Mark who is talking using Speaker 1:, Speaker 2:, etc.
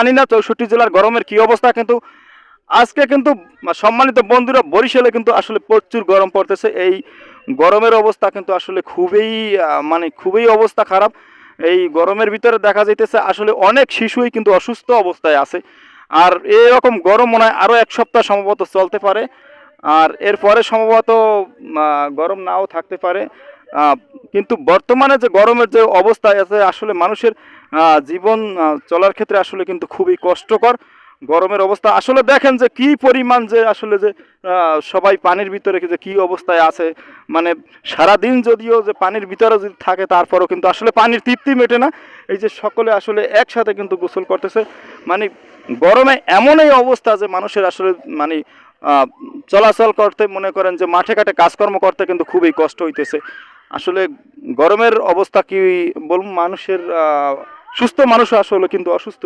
Speaker 1: জানি না, চৌষট্টি জেলার গরমের কি অবস্থা, কিন্তু আজকে কিন্তু সম্মানিত বন্ধুরা, বরিশালে কিন্তু আসলে প্রচুর গরম পড়তেছে। এই গরমের অবস্থা কিন্তু আসলে খুবই মানে খুবই অবস্থা খারাপ। এই গরমের ভিতরে দেখা যাইতেছে আসলে অনেক শিশুই কিন্তু অসুস্থ অবস্থায় আছে। আর এরকম গরম মনে হয় আরও এক সপ্তাহ সম্ভবত চলতে পারে। আর এরপরে সম্ভবত গরম নাও থাকতে পারে। কিন্তু বর্তমানে যে গরমের যে অবস্থা আছে, আসলে মানুষের জীবন চলার ক্ষেত্রে আসলে কিন্তু খুবই কষ্টকর গরমের অবস্থা। আসলে দেখেন যে কি পরিমাণ যে আসলে যে সবাই পানির ভিতরে যে কি অবস্থায় আছে মানে সারাদিন যদিও যে পানির ভিতরে যদি থাকে, তারপরেও কিন্তু আসলে পানির তৃপ্তি মেটে না। এই যে সকলে আসলে একসাথে কিন্তু গোসল করতেছে। মানে গরমে এমনই অবস্থা যে মানুষের আসলে মানে চলাচল করতে মনে করেন যে মাঠে ঘাটে কাজকর্ম করতে কিন্তু খুবই কষ্ট হইতেছে। আসলে গরমের অবস্থা কি বলুন মানুষের সুস্থ মানুষ আসলে কিন্তু অসুস্থ